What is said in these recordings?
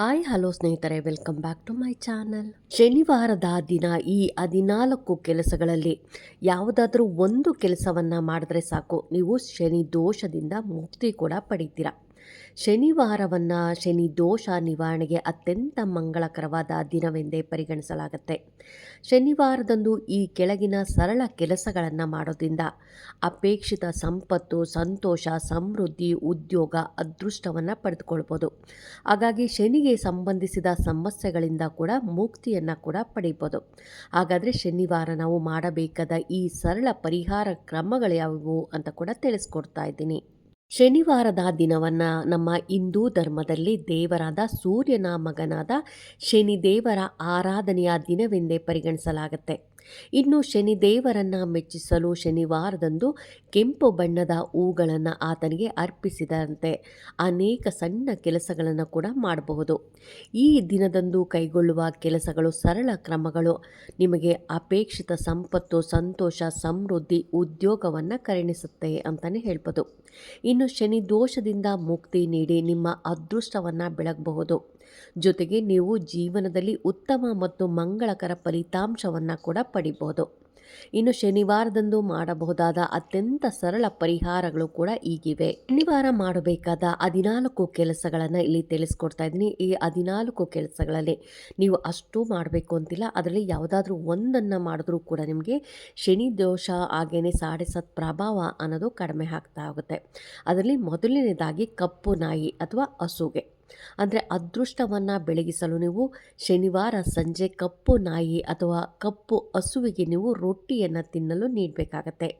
Hi, hello ಸ್ನೇಹಿತರೆ, welcome back to my channel. ಶನಿವಾರದ ದಿನ ಈ ಹದಿನಾಲ್ಕು ಕೆಲಸಗಳಲ್ಲಿ ಯಾವುದಾದ್ರೂ ಒಂದು ಕೆಲಸವನ್ನು ಮಾಡಿದ್ರೆ ಸಾಕು. ನೀವು ಶನಿ ದೋಷದಿಂದ ಮುಕ್ತಿ ಕೂಡ ಪಡಿತೀರಾ. ಶನಿವಾರವನ್ನು ಶನಿ ದೋಷ ನಿವಾರಣೆಗೆ ಅತ್ಯಂತ ಮಂಗಳಕರವಾದ ದಿನವೆಂದೇ ಪರಿಗಣಿಸಲಾಗುತ್ತೆ. ಶನಿವಾರದಂದು ಈ ಕೆಳಗಿನ ಸರಳ ಕೆಲಸಗಳನ್ನು ಮಾಡೋದ್ರಿಂದ ಅಪೇಕ್ಷಿತ ಸಂಪತ್ತು, ಸಂತೋಷ, ಸಮೃದ್ಧಿ, ಉದ್ಯೋಗ, ಅದೃಷ್ಟವನ್ನು ಪಡೆದುಕೊಳ್ಬೋದು. ಹಾಗಾಗಿ ಶನಿಗೆ ಸಂಬಂಧಿಸಿದ ಸಮಸ್ಯೆಗಳಿಂದ ಕೂಡ ಮುಕ್ತಿಯನ್ನು ಕೂಡ ಪಡಿಬೋದು. ಹಾಗಾದರೆ ಶನಿವಾರ ನಾವು ಮಾಡಬೇಕಾದ ಈ ಸರಳ ಪರಿಹಾರ ಕ್ರಮಗಳು ಯಾವುವು ಅಂತ ಕೂಡ ತಿಳಿಸ್ಕೊಡ್ತಾ ಇದ್ದೀನಿ. ಶನಿವಾರದ ದಿನವನ್ನು ನಮ್ಮ ಹಿಂದೂ ಧರ್ಮದಲ್ಲಿ ದೇವರಾದ ಸೂರ್ಯನ ಮಗನಾದ ಶನಿದೇವರ ಆರಾಧನೆಯ ದಿನವೆಂದೇ ಪರಿಗಣಿಸಲಾಗುತ್ತೆ. ಇನ್ನು ಶನಿದೇವರನ್ನು ಮೆಚ್ಚಿಸಲು ಶನಿವಾರದಂದು ಕೆಂಪು ಬಣ್ಣದ ಹೂಗಳನ್ನು ಆತನಿಗೆ ಅರ್ಪಿಸಿದಂತೆ ಅನೇಕ ಸಣ್ಣ ಕೆಲಸಗಳನ್ನು ಕೂಡ ಮಾಡಬಹುದು. ಈ ದಿನದಂದು ಕೈಗೊಳ್ಳುವ ಕೆಲಸಗಳು ಸರಳ ಕ್ರಮಗಳು. ನಿಮಗೆ ಅಪೇಕ್ಷಿತ ಸಂಪತ್ತು, ಸಂತೋಷ, ಸಮೃದ್ಧಿ ಉದ್ಯೋಗವನ್ನು ಕರುಣಿಸುತ್ತೆ ಅಂತಲೇ ಹೇಳ್ಬೋದು. ಇನ್ನು ಶನಿ ದೋಷದಿಂದ ಮುಕ್ತಿ ನೀಡಿ ನಿಮ್ಮ ಅದೃಷ್ಟವನ್ನು ಬೆಳಗಬಹುದು. ಜೊತೆಗೆ ನೀವು ಜೀವನದಲ್ಲಿ ಉತ್ತಮ ಮತ್ತು ಮಂಗಳಕರ ಫಲಿತಾಂಶವನ್ನು ಕೂಡ ಪಡಿಬಹುದು. ಇನ್ನು ಶನಿವಾರದಂದು ಮಾಡಬಹುದಾದ ಅತ್ಯಂತ ಸರಳ ಪರಿಹಾರಗಳು ಕೂಡ ಈಗಿವೆ. ಶನಿವಾರ ಮಾಡಬೇಕಾದ ಹದಿನಾಲ್ಕು ಕೆಲಸಗಳನ್ನು ಇಲ್ಲಿ ತಿಳಿಸ್ಕೊಡ್ತಾ ಇದ್ದೀನಿ. ಈ ಹದಿನಾಲ್ಕು ಕೆಲಸಗಳಲ್ಲಿ ನೀವು ಅಷ್ಟು ಮಾಡಬೇಕು ಅಂತಿಲ್ಲ. ಅದರಲ್ಲಿ ಯಾವುದಾದ್ರೂ ಒಂದನ್ನು ಮಾಡಿದ್ರೂ ಕೂಡ ನಿಮಗೆ ಶನಿ ದೋಷ ಹಾಗೇನೆ ಸಾಡೆ ಪ್ರಭಾವ ಅನ್ನೋದು ಕಡಿಮೆ ಆಗ್ತಾ ಹೋಗುತ್ತೆ. ಅದರಲ್ಲಿ ಮೊದಲನೇದಾಗಿ ಕಪ್ಪು ನಾಯಿ ಅಥವಾ ಹಸುಗೆ. ಅಂದರೆ ಅದೃಷ್ಟವನ್ನು ಬೆಳಗಿಸಲು ನೀವು ಶನಿವಾರ, ಸಂಜೆ ಕಪ್ಪು ನಾಯಿ ಅಥವಾ ಕಪ್ಪು ಹಸುವಿಗೆ ನೀವು ರೊಟ್ಟಿಯನ್ನು ತಿನ್ನಲು ನೀಡಬೇಕಾಗತ್ತೆ.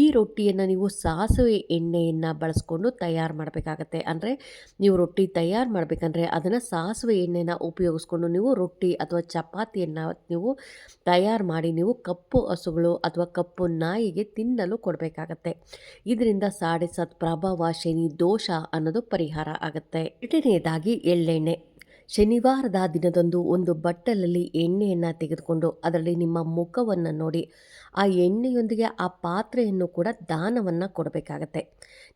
ಈ ರೊಟ್ಟಿಯನ್ನು ನೀವು ಸಾಸಿವೆ ಎಣ್ಣೆಯನ್ನು ಬಳಸ್ಕೊಂಡು ತಯಾರು ಮಾಡಬೇಕಾಗತ್ತೆ. ಅಂದರೆ ನೀವು ರೊಟ್ಟಿ ತಯಾರು ಮಾಡಬೇಕಂದ್ರೆ ಅದನ್ನು ಸಾಸಿವೆ ಎಣ್ಣೆನ ಉಪಯೋಗಿಸ್ಕೊಂಡು ನೀವು ರೊಟ್ಟಿ ಅಥವಾ ಚಪಾತಿಯನ್ನು ನೀವು ತಯಾರು ಮಾಡಿ ನೀವು ಕಪ್ಪು ಹಸುಗಳು ಅಥವಾ ಕಪ್ಪು ನಾಯಿಗೆ ತಿನ್ನಲು ಕೊಡಬೇಕಾಗತ್ತೆ. ಇದರಿಂದ ಸಾಡೆ ಸತ್ ಪ್ರಭಾವ, ಶನಿ ದೋಷ ಅನ್ನೋದು ಪರಿಹಾರ ಆಗುತ್ತೆ. ಎರಡನೇದಾಗಿ ಎಳ್ಳೆಣ್ಣೆ ಶನಿವಾರದ ದಿನದಂದು ಒಂದು ಬಟ್ಟಲಲ್ಲಿ ಎಣ್ಣೆಯನ್ನು ತೆಗೆದುಕೊಂಡು ಅದರಲ್ಲಿ ನಿಮ್ಮ ಮುಖವನ್ನು ನೋಡಿ, ಆ ಎಣ್ಣೆಯೊಂದಿಗೆ ಆ ಪಾತ್ರೆಯನ್ನು ಕೂಡ ದಾನವನ್ನು ಕೊಡಬೇಕಾಗತ್ತೆ.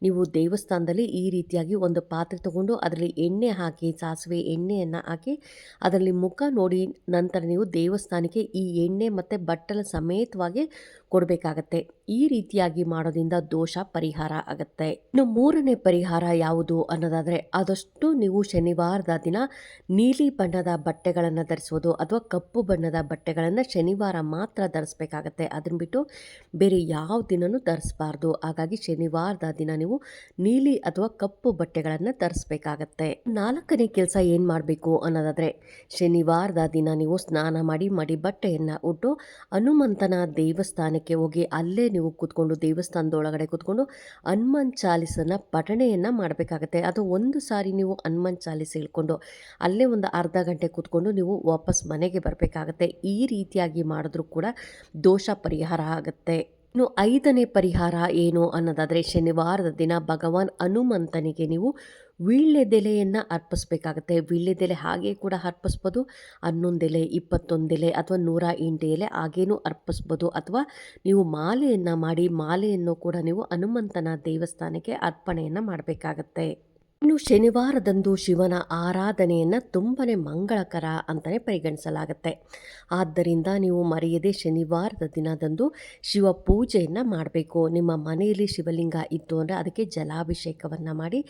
ನೀವು ದೇವಸ್ಥಾನದಲ್ಲಿ ಈ ರೀತಿಯಾಗಿ ಒಂದು ಪಾತ್ರೆ ತಗೊಂಡು ಅದರಲ್ಲಿ ಎಣ್ಣೆ ಹಾಕಿ, ಸಾಸಿವೆ ಎಣ್ಣೆಯನ್ನು ಹಾಕಿ ಅದರಲ್ಲಿ ಮುಖ ನೋಡಿ ನಂತರ ನೀವು ದೇವಸ್ಥಾನಕ್ಕೆ ಈ ಎಣ್ಣೆ ಮತ್ತು ಬಟ್ಟಲ ಸಮೇತವಾಗಿ ಕೊಡಬೇಕಾಗತ್ತೆ. ಈ ರೀತಿಯಾಗಿ ಮಾಡೋದ್ರಿಂದ ದೋಷ ಪರಿಹಾರ ಆಗುತ್ತೆ. ಇನ್ನು ಮೂರನೇ ಪರಿಹಾರ ಯಾವುದು ಅನ್ನೋದಾದರೆ, ಆದಷ್ಟು ನೀವು ಶನಿವಾರದ ದಿನ ನೀಲಿ ಬಣ್ಣದ ಬಟ್ಟೆಗಳನ್ನು ಧರಿಸೋದು ಅಥವಾ ಕಪ್ಪು ಬಣ್ಣದ ಬಟ್ಟೆಗಳನ್ನು ಶನಿವಾರ ಮಾತ್ರ ಧರಿಸ್ಬೇಕಾಗತ್ತೆ. ಅದನ್ನು ಬಿಟ್ಟು ಬೇರೆ ಯಾವ ದಿನವೂ ಧರಿಸಬಾರ್ದು. ಹಾಗಾಗಿ ಶನಿವಾರದ ದಿನ ನೀವು ನೀಲಿ ಅಥವಾ ಕಪ್ಪು ಬಟ್ಟೆಗಳನ್ನು ಧರಿಸ್ಬೇಕಾಗತ್ತೆ. ನಾಲ್ಕನೇ ಕೆಲಸ ಏನು ಮಾಡಬೇಕು ಅನ್ನೋದಾದರೆ, ಶನಿವಾರದ ದಿನ ನೀವು ಸ್ನಾನ ಮಾಡಿ ಮಡಿ ಬಟ್ಟೆಯನ್ನು ಉಟ್ಟು ಹನುಮಂತನ ದೇವಸ್ಥಾನಕ್ಕೆ ಹೋಗಿ ಅಲ್ಲೇ ನೀವು ಕೂತ್ಕೊಂಡು ದೇವಸ್ಥಾನದೊಳಗಡೆ ಕೂತ್ಕೊಂಡು ಹನುಮಾನ್ ಚಾಲಿಸನ ಪಠಣೆಯನ್ನು ಮಾಡಬೇಕಾಗತ್ತೆ. ಅದು ಒಂದು ಸಾರಿ ನೀವು ಹನುಮಾನ್ ಚಾಲಿಸ್ ಹೇಳ್ಕೊಂಡು ಅಲ್ಲೇ ಒಂದು ಅರ್ಧ ಗಂಟೆ ಕೂತ್ಕೊಂಡು ನೀವು ವಾಪಸ್ ಮನೆಗೆ ಬರಬೇಕಾಗತ್ತೆ. ಈ ರೀತಿಯಾಗಿ ಮಾಡಿದ್ರೂ ಕೂಡ ದೋಷ ಪರಿಹಾರ ಆಗುತ್ತೆ. ಇನ್ನು ಐದನೇ ಪರಿಹಾರ ಏನು ಅನ್ನೋದಾದರೆ ಶನಿವಾರದ ದಿನ ಭಗವಾನ್ ಹನುಮಂತನಿಗೆ ನೀವು ವೀಳ್ಯದೆಲೆಯನ್ನು ಅರ್ಪಿಸ್ಬೇಕಾಗತ್ತೆ. ವೀಳ್ಯದೆಲೆ ಹಾಗೆ ಕೂಡ ಅರ್ಪಿಸ್ಬೋದು, ಹನ್ನೊಂದೆಲೆ, ಇಪ್ಪತ್ತೊಂದೆಲೆ ಅಥವಾ ನೂರ ಎಂಟು ಎಲೆ ಹಾಗೇನೂ ಅರ್ಪಿಸ್ಬೋದು ಅಥವಾ ನೀವು ಮಾಲೆಯನ್ನು ಮಾಡಿ, ಮಾಲೆಯನ್ನು ಕೂಡ ನೀವು ಹನುಮಂತನ ದೇವಸ್ಥಾನಕ್ಕೆ ಅರ್ಪಣೆಯನ್ನು ಮಾಡಬೇಕಾಗತ್ತೆ. ಇನ್ನು ಶನಿವಾರದಂದು ಶಿವನ ಆರಾಧನೆಯನ್ನು ತುಂಬನೇ ಮಂಗಳಕರ ಅಂತಲೇ ಪರಿಗಣಿಸಲಾಗುತ್ತೆ. ಆದ್ದರಿಂದ ನೀವು ಮರೆಯದೆ ಶನಿವಾರದ ದಿನದಂದು ಶಿವ ಪೂಜೆಯನ್ನು ಮಾಡಬೇಕು. ನಿಮ್ಮ ಮನೆಯಲ್ಲಿ ಶಿವಲಿಂಗ ಇತ್ತು ಅಂದರೆ ಅದಕ್ಕೆ ಜಲಾಭಿಷೇಕವನ್ನು ಮಾಡಿ,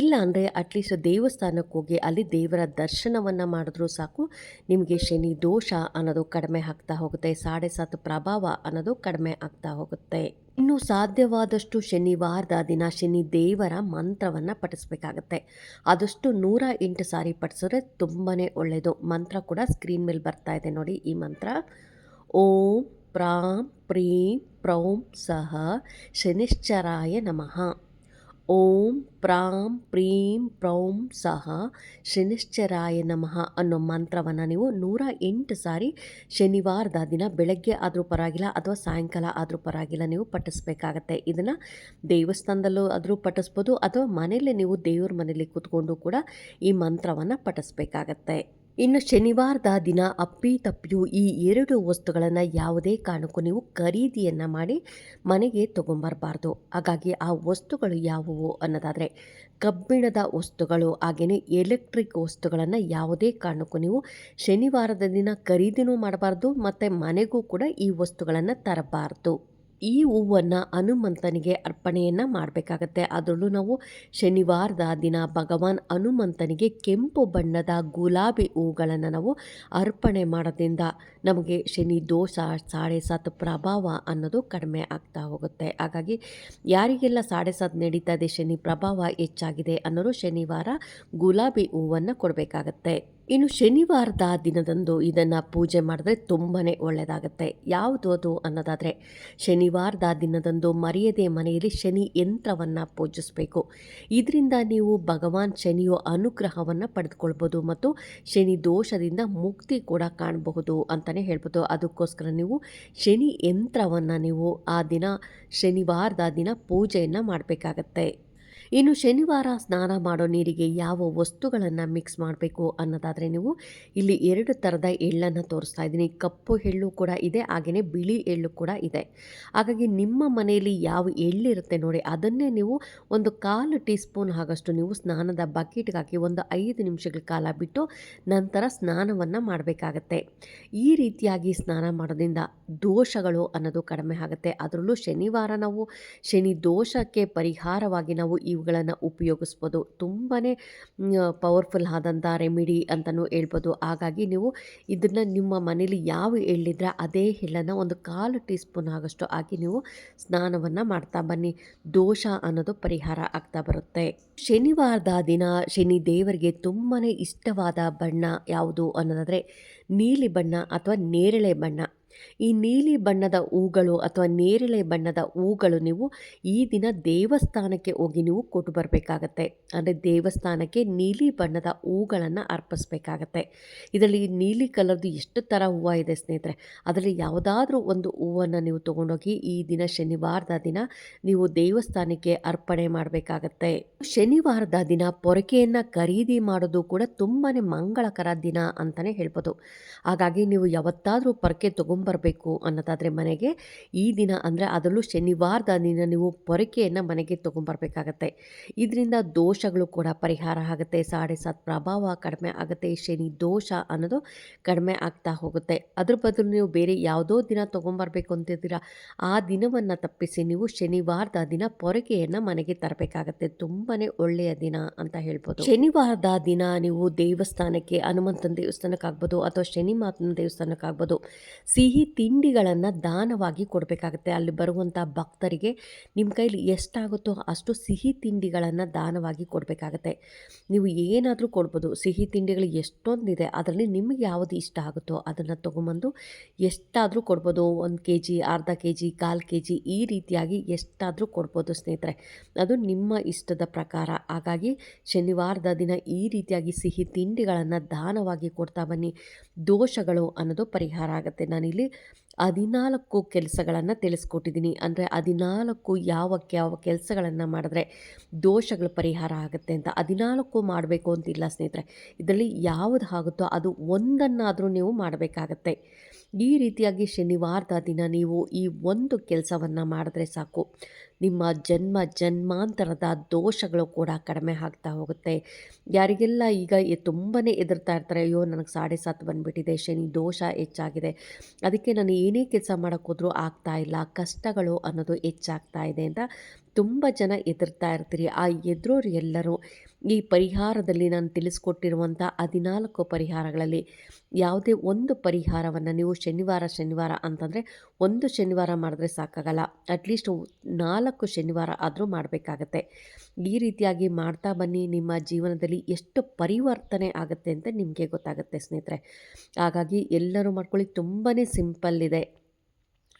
ಇಲ್ಲ ಅಂದರೆ ಅಟ್ಲೀಸ್ಟ್ ದೇವಸ್ಥಾನಕ್ಕೆ ಹೋಗಿ ಅಲ್ಲಿ ದೇವರ ದರ್ಶನವನ್ನು ಮಾಡಿದ್ರೂ ಸಾಕು, ನಿಮಗೆ ಶನಿ ದೋಷ ಅನ್ನೋದು ಕಡಿಮೆ ಆಗ್ತಾ ಹೋಗುತ್ತೆ, ಸಾಡೆ ಸಾತು ಪ್ರಭಾವ ಅನ್ನೋದು ಕಡಿಮೆ ಆಗ್ತಾ ಹೋಗುತ್ತೆ. ಇನ್ನು ಸಾಧ್ಯವಾದಷ್ಟು ಶನಿವಾರದ ದಿನ ಶನಿ ದೇವರ ಮಂತ್ರವನ್ನು ಪಠಿಸ್ಬೇಕಾಗತ್ತೆ. ಆದಷ್ಟು ನೂರ ಎಂಟು ಸಾರಿ ಪಠಿಸಿದ್ರೆ ತುಂಬಾ ಒಳ್ಳೆಯದು ಮಂತ್ರ ಕೂಡ ಸ್ಕ್ರೀನ್ ಮೇಲೆ ಬರ್ತಾ ಇದೆ ನೋಡಿ ಈ ಮಂತ್ರ. ಓಂ ಪ್ರಾಂ ಪ್ರೀಂ ಪ್ರೌಂ ಸಹ ಶನಿಶ್ಚರಾಯ ನಮಃ. ಓಂ ಪ್ರಾಂ ಪ್ರೀಂ ಪ್ರೌಂ ಸಹ ಶನಿಶ್ಚರಾಯ ನಮಃ ಅನ್ನೋ ಮಂತ್ರವನ್ನು ನೀವು ನೂರ ಎಂಟು ಸಾರಿ ಶನಿವಾರದ ದಿನ ಬೆಳಗ್ಗೆ ಆದರೂ ಪರವಾಗಿಲ್ಲ ಅಥವಾ ಸಾಯಂಕಾಲ ಆದರೂ ಪರವಾಗಿಲ್ಲ ನೀವು ಪಠಿಸ್ಬೇಕಾಗತ್ತೆ. ಇದನ್ನು ದೇವಸ್ಥಾನದಲ್ಲೂ ಆದರೂ ಪಠಿಸ್ಬೋದು ಅಥವಾ ಮನೆಯಲ್ಲೇ ನೀವು ದೇವ್ರ ಮನೇಲಿ ಕೂತ್ಕೊಂಡು ಕೂಡ ಈ ಮಂತ್ರವನ್ನು ಪಠಿಸ್ಬೇಕಾಗತ್ತೆ. ಇನ್ನು ಶನಿವಾರದ ದಿನ ಅಪ್ಪಿ ತಪ್ಪಿಯು ಈ ಎರಡು ವಸ್ತುಗಳನ್ನು ಯಾವುದೇ ಕಾರಣಕ್ಕೂ ನೀವು ಖರೀದಿಯನ್ನು ಮಾಡಿ ಮನೆಗೆ ತೊಗೊಂಬರಬಾರ್ದು. ಹಾಗಾಗಿ ಆ ವಸ್ತುಗಳು ಯಾವುವು ಅನ್ನೋದಾದರೆ, ಕಬ್ಬಿಣದ ವಸ್ತುಗಳು ಹಾಗೆಯೇ ಎಲೆಕ್ಟ್ರಿಕ್ ವಸ್ತುಗಳನ್ನು ಯಾವುದೇ ಕಾರಣಕ್ಕೂ ನೀವು ಶನಿವಾರದ ದಿನ ಖರೀದಿನೂ ಮಾಡಬಾರ್ದು, ಮತ್ತು ಮನೆಗೂ ಕೂಡ ಈ ವಸ್ತುಗಳನ್ನು ತರಬಾರ್ದು. ಈ ಹೂವನ್ನು ಹನುಮಂತನಿಗೆ ಅರ್ಪಣೆಯನ್ನು ಮಾಡಬೇಕಾಗತ್ತೆ. ಅದರಲ್ಲೂ ನಾವು ಶನಿವಾರದ ದಿನ ಭಗವಾನ್ ಹನುಮಂತನಿಗೆ ಕೆಂಪು ಬಣ್ಣದ ಗುಲಾಬಿ ಹೂಗಳನ್ನು ನಾವು ಅರ್ಪಣೆ ಮಾಡೋದ್ರಿಂದ ನಮಗೆ ಶನಿ ದೋಷ, ಸಾಡೆ ಸಾತ್ ಪ್ರಭಾವ ಅನ್ನೋದು ಕಡಿಮೆ ಆಗ್ತಾ ಹೋಗುತ್ತೆ. ಹಾಗಾಗಿ ಯಾರಿಗೆಲ್ಲ ಸಾಡೆ ಸಾತ್ ನಡೀತಾ ಇದೆ, ಶನಿ ಪ್ರಭಾವ ಹೆಚ್ಚಾಗಿದೆ ಅನ್ನೋರು ಶನಿವಾರ ಗುಲಾಬಿ ಹೂವನ್ನು ಕೊಡಬೇಕಾಗತ್ತೆ. ಇನ್ನು ಶನಿವಾರದ ದಿನದಂದು ಇದನ್ನು ಪೂಜೆ ಮಾಡಿದ್ರೆ ತುಂಬಾ ಒಳ್ಳೆಯದಾಗುತ್ತೆ ಯಾವುದು ಅದು ಅನ್ನೋದಾದರೆ, ಶನಿವಾರದ ದಿನದಂದು ಮರೆಯದೆ ಮನೆಯಲ್ಲಿ ಶನಿ ಯಂತ್ರವನ್ನು ಪೂಜಿಸಬೇಕು. ಇದರಿಂದ ನೀವು ಭಗವಾನ್ ಶನಿಯ ಅನುಗ್ರಹವನ್ನು ಪಡೆದುಕೊಳ್ಬೋದು ಮತ್ತು ಶನಿ ದೋಷದಿಂದ ಮುಕ್ತಿ ಕೂಡ ಕಾಣಬಹುದು ಅಂತಲೇ ಹೇಳ್ಬೋದು. ಅದಕ್ಕೋಸ್ಕರ ನೀವು ಶನಿ ಯಂತ್ರವನ್ನು ನೀವು ಆ ದಿನ, ಶನಿವಾರದ ದಿನ ಪೂಜೆಯನ್ನು ಮಾಡಬೇಕಾಗತ್ತೆ. ಇನ್ನು ಶನಿವಾರ ಸ್ನಾನ ಮಾಡೋ ನೀರಿಗೆ ಯಾವ ವಸ್ತುಗಳನ್ನು ಮಿಕ್ಸ್ ಮಾಡಬೇಕು ಅನ್ನೋದಾದರೆ ನೀವು ಇಲ್ಲಿ ಎರಡು ಥರದ ಎಳ್ಳನ್ನು ತೋರಿಸ್ತಾ ಇದ್ದೀನಿ. ಕಪ್ಪು ಎಳ್ಳು ಕೂಡ ಇದೆ ಹಾಗೆಯೇ ಬಿಳಿ ಎಳ್ಳು ಕೂಡ ಇದೆ. ಹಾಗಾಗಿ ನಿಮ್ಮ ಮನೆಯಲ್ಲಿ ಯಾವ ಎಳ್ಳಿರುತ್ತೆ ನೋಡಿ, ಅದನ್ನೇ ನೀವು ಒಂದು ಕಾಲು ಟೀ ಸ್ಪೂನ್ ಆಗಷ್ಟು ನೀವು ಸ್ನಾನದ ಬಕೆಟ್ಗೆ ಹಾಕಿ ಒಂದು ಐದು ನಿಮಿಷಗಳ ಕಾಲ ಬಿಟ್ಟು ನಂತರ ಸ್ನಾನವನ್ನು ಮಾಡಬೇಕಾಗತ್ತೆ. ಈ ರೀತಿಯಾಗಿ ಸ್ನಾನ ಮಾಡೋದ್ರಿಂದ ದೋಷಗಳು ಅನ್ನೋದು ಕಡಿಮೆ ಆಗುತ್ತೆ. ಅದರಲ್ಲೂ ಶನಿವಾರ ನಾವು, ಶನಿ ದೋಷಕ್ಕೆ ಪರಿಹಾರವಾಗಿ ನಾವು ಈ ಇವುಗಳನ್ನು ಉಪಯೋಗಿಸ್ಬೋದು. ತುಂಬಾ ಪವರ್ಫುಲ್ ಆದಂಥ ರೆಮಿಡಿ ಅಂತಲೂ ಹೇಳ್ಬೋದು. ಹಾಗಾಗಿ ನೀವು ಇದನ್ನು ನಿಮ್ಮ ಮನೇಲಿ ಯಾವ ಎಳ್ಳಿದ್ರೆ ಅದೇ ಎಳ್ಳನ್ನು ಒಂದು ಕಾಲು ಟೀ ಸ್ಪೂನ್ ಆಗಷ್ಟು ಹಾಕಿ ನೀವು ಸ್ನಾನವನ್ನು ಮಾಡ್ತಾ ಬನ್ನಿ. ದೋಷ ಅನ್ನೋದು ಪರಿಹಾರ ಆಗ್ತಾ ಬರುತ್ತೆ. ಶನಿವಾರದ ದಿನ ಶನಿ ದೇವರಿಗೆ ತುಂಬಾ ಇಷ್ಟವಾದ ಬಣ್ಣ ಯಾವುದು ಅನ್ನೋದಾದರೆ ನೀಲಿ ಬಣ್ಣ ಅಥವಾ ನೇರಳೆ ಬಣ್ಣ. ಈ ನೀಲಿ ಬಣ್ಣದ ಹೂಗಳು ಅಥವಾ ನೇರಳೆ ಬಣ್ಣದ ಹೂಗಳು ನೀವು ಈ ದಿನ ದೇವಸ್ಥಾನಕ್ಕೆ ಹೋಗಿ ನೀವು ಕೊಟ್ಟು ಬರಬೇಕಾಗತ್ತೆ. ಅಂದರೆ ದೇವಸ್ಥಾನಕ್ಕೆ ನೀಲಿ ಬಣ್ಣದ ಹೂಗಳನ್ನು ಅರ್ಪಿಸ್ಬೇಕಾಗತ್ತೆ. ಇದರಲ್ಲಿ ನೀಲಿ ಕಲರ್ದು ಎಷ್ಟು ಥರ ಹೂವು ಇದೆ ಸ್ನೇಹಿತರೆ, ಅದರಲ್ಲಿ ಯಾವುದಾದ್ರೂ ಒಂದು ಹೂವನ್ನು ನೀವು ತೊಗೊಂಡೋಗಿ ಈ ದಿನ ಶನಿವಾರದ ದಿನ ನೀವು ದೇವಸ್ಥಾನಕ್ಕೆ ಅರ್ಪಣೆ ಮಾಡಬೇಕಾಗತ್ತೆ. ಶನಿವಾರದ ದಿನ ಪೊರಕೆಯನ್ನು ಖರೀದಿ ಮಾಡೋದು ಕೂಡ ತುಂಬಾ ಮಂಗಳಕರ ದಿನ ಅಂತಲೇ ಹೇಳ್ಬೋದು. ಹಾಗಾಗಿ ನೀವು ಯಾವತ್ತಾದರೂ ಪೊರಕೆ ತೊಗೊಂಡು ಬರಬೇಕು ಅನ್ನೋದಾದರೆ ಮನೆಗೆ ಈ ದಿನ ಅಂದರೆ ಅದರಲ್ಲೂ ಶನಿವಾರದ ದಿನ ನೀವು ಪೊರಕೆಯನ್ನು ಮನೆಗೆ ತೊಗೊಂಬರ್ಬೇಕಾಗತ್ತೆ. ಇದರಿಂದ ದೋಷಗಳು ಕೂಡ ಪರಿಹಾರ ಆಗುತ್ತೆ. ಸಾಡೆ ಸಾತ್ ಪ್ರಭಾವ ಕಡಿಮೆ ಆಗುತ್ತೆ. ಶನಿ ದೋಷ ಅನ್ನೋದು ಕಡಿಮೆ ಆಗ್ತಾ ಹೋಗುತ್ತೆ. ಅದ್ರ ಬದಲು ನೀವು ಬೇರೆ ಯಾವುದೋ ದಿನ ತೊಗೊಂಬರ್ಬೇಕು ಅಂತಿದ್ದೀರಾ, ಆ ದಿನವನ್ನು ತಪ್ಪಿಸಿ ನೀವು ಶನಿವಾರದ ದಿನ ಪೊರಕೆಯನ್ನು ಮನೆಗೆ ತರಬೇಕಾಗತ್ತೆ. ತುಂಬಾ ಒಳ್ಳೆಯ ದಿನ ಅಂತ ಹೇಳ್ಬೋದು. ಶನಿವಾರದ ದಿನ ನೀವು ದೇವಸ್ಥಾನಕ್ಕೆ ಹನುಮಂತನ ದೇವಸ್ಥಾನಕ್ಕಾಗ್ಬೋದು ಅಥವಾ ಶನಿ ಮಾತನ ದೇವಸ್ಥಾನಕ್ಕಾಗ್ಬೋದು. ಸಿಹಿ ಸಿಹಿ ತಿಂಡಿಗಳನ್ನು ದಾನವಾಗಿ ಕೊಡಬೇಕಾಗುತ್ತೆ. ಅಲ್ಲಿ ಬರುವಂಥ ಭಕ್ತರಿಗೆ ನಿಮ್ಮ ಕೈಲಿ ಎಷ್ಟಾಗುತ್ತೋ ಅಷ್ಟು ಸಿಹಿ ತಿಂಡಿಗಳನ್ನು ದಾನವಾಗಿ ಕೊಡಬೇಕಾಗತ್ತೆ. ನೀವು ಏನಾದರೂ ಕೊಡ್ಬೋದು. ಸಿಹಿ ತಿಂಡಿಗಳು ಎಷ್ಟೊಂದಿದೆ, ಅದರಲ್ಲಿ ನಿಮಗೆ ಯಾವುದು ಇಷ್ಟ ಆಗುತ್ತೋ ಅದನ್ನು ತೊಗೊಂಬಂದು ಎಷ್ಟಾದರೂ ಕೊಡ್ಬೋದು. ಒಂದು ಕೆ ಜಿ ಅರ್ಧ ಕೆ ಜಿ ಕಾಲು ಕೆ ಜಿ ಈ ರೀತಿಯಾಗಿ ಎಷ್ಟಾದರೂ ಕೊಡ್ಬೋದು ಸ್ನೇಹಿತರೆ. ಅದು ನಿಮ್ಮ ಇಷ್ಟದ ಪ್ರಕಾರ. ಹಾಗಾಗಿ ಶನಿವಾರದ ದಿನ ಈ ರೀತಿಯಾಗಿ ಸಿಹಿ ತಿಂಡಿಗಳನ್ನು ದಾನವಾಗಿ ಕೊಡ್ತಾ ಬನ್ನಿ. ದೋಷಗಳು ಅನ್ನೋದು ಪರಿಹಾರ ಆಗುತ್ತೆ. ನಾನಿಲ್ಲಿ ಹದಿನಾಲ್ಕು ಕೆಲಸಗಳನ್ನು ತಿಳಿಸ್ಕೊಟ್ಟಿದ್ದೀನಿ. ಅಂದರೆ ಹದಿನಾಲ್ಕು ಯಾವ ಯಾವ ಕೆಲಸಗಳನ್ನು ಮಾಡಿದ್ರೆ ದೋಷಗಳು ಪರಿಹಾರ ಆಗುತ್ತೆ ಅಂತ. ಹದಿನಾಲ್ಕು ಮಾಡಬೇಕು ಅಂತಿಲ್ಲ ಸ್ನೇಹಿತರೆ. ಇದರಲ್ಲಿ ಯಾವುದು ಆಗುತ್ತೋ ಅದು ಒಂದನ್ನಾದರೂ ನೀವು ಮಾಡಬೇಕಾಗತ್ತೆ. ಈ ರೀತಿಯಾಗಿ ಶನಿವಾರದ ದಿನ ನೀವು ಈ ಒಂದು ಕೆಲಸವನ್ನು ಮಾಡಿದ್ರೆ ಸಾಕು. ನಿಮ್ಮ ಜನ್ಮ ಜನ್ಮಾಂತರದ ದೋಷಗಳು ಕೂಡ ಕಡಿಮೆ ಆಗ್ತಾ ಹೋಗುತ್ತೆ. ಯಾರಿಗೆಲ್ಲ ಈಗ ತುಂಬಾ ಎದುರ್ತಾ ಇರ್ತಾರೆ, ಅಯ್ಯೋ, ನನಗೆ ಸಾಡೆ ಸಾತ್ ಬಂದುಬಿಟ್ಟಿದೆ, ಶನಿ ದೋಷ ಹೆಚ್ಚಾಗಿದೆ. ಅದಕ್ಕೆ ನಾನು ಏನೇ ಕೆಲಸ ಮಾಡೋಕ್ಕೋದ್ರೂ ಆಗ್ತಾ ಇಲ್ಲ, ಕಷ್ಟಗಳು ಅನ್ನೋದು ಹೆಚ್ಚಾಗ್ತಾ ಇದೆ ಅಂತ ತುಂಬ ಜನ ಎದುರ್ತಾ ಇರ್ತೀರಿ. ಆ ಎದುರೋರು ಎಲ್ಲರೂ ಈ ಪರಿಹಾರದಲ್ಲಿ ನಾನು ತಿಳಿಸ್ಕೊಟ್ಟಿರುವಂಥ ಹದಿನಾಲ್ಕು ಪರಿಹಾರಗಳಲ್ಲಿ ಯಾವುದೇ ಒಂದು ಪರಿಹಾರವನ್ನು ನೀವು ಶನಿವಾರ ಶನಿವಾರ ಅಂತಂದರೆ ಒಂದು ಶನಿವಾರ ಮಾಡಿದ್ರೆ ಸಾಕಾಗಲ್ಲ. ಅಟ್ಲೀಸ್ಟ್ ನಾಲ್ಕು ಶನಿವಾರ ಆದರೂ ಮಾಡಬೇಕಾಗತ್ತೆ. ಈ ರೀತಿಯಾಗಿ ಮಾಡ್ತಾ ಬನ್ನಿ. ನಿಮ್ಮ ಜೀವನದಲ್ಲಿ ಎಷ್ಟು ಪರಿವರ್ತನೆ ಆಗುತ್ತೆ ಅಂತ ನಿಮಗೆ ಗೊತ್ತಾಗುತ್ತೆ ಸ್ನೇಹಿತರೆ. ಹಾಗಾಗಿ ಎಲ್ಲರೂ ಮಾಡ್ಕೊಳ್ಳಿ. ತುಂಬಾ ಸಿಂಪಲ್ ಇದೆ.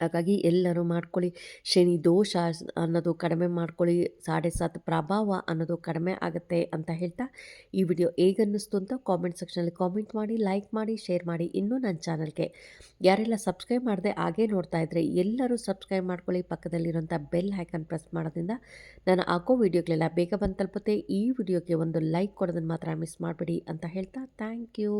ಹಾಗಾಗಿ ಎಲ್ಲರೂ ಮಾಡ್ಕೊಳ್ಳಿ. ಶನಿ ದೋಷ ಅನ್ನೋದು ಕಡಿಮೆ ಮಾಡ್ಕೊಳ್ಳಿ. ಸಾಡೆ ಸಾತ್ ಪ್ರಭಾವ ಅನ್ನೋದು ಕಡಿಮೆ ಆಗುತ್ತೆ ಅಂತ ಹೇಳ್ತಾ ಈ ವಿಡಿಯೋ ಹೇಗನ್ನಿಸ್ತು ಅಂತ ಕಾಮೆಂಟ್ ಸೆಕ್ಷನಲ್ಲಿ ಕಾಮೆಂಟ್ ಮಾಡಿ ಲೈಕ್ ಮಾಡಿ ಶೇರ್ ಮಾಡಿ ಇನ್ನೂ ನನ್ನ ಚಾನಲ್ಗೆ ಯಾರೆಲ್ಲ ಸಬ್ಸ್ಕ್ರೈಬ್ ಮಾಡಿದೆ ಹಾಗೇ ನೋಡ್ತಾ ಇದ್ದರೆ ಎಲ್ಲರೂ ಸಬ್ಸ್ಕ್ರೈಬ್ ಮಾಡ್ಕೊಳ್ಳಿ. ಪಕ್ಕದಲ್ಲಿರೋಂಥ ಬೆಲ್ ಹೈಕನ್ ಪ್ರೆಸ್ ಮಾಡೋದ್ರಿಂದ ನಾನು ಹಾಕೋ ವಿಡಿಯೋಗಳೆಲ್ಲ ಬೇಗ ಬಂದು ತಲುಪುತ್ತೆ. ಈ ವಿಡಿಯೋಗೆ ಒಂದು ಲೈಕ್ ಕೊಡೋದನ್ನು ಮಾತ್ರ ಮಿಸ್ ಮಾಡಬೇಡಿ ಅಂತ ಹೇಳ್ತಾ ಥ್ಯಾಂಕ್ ಯು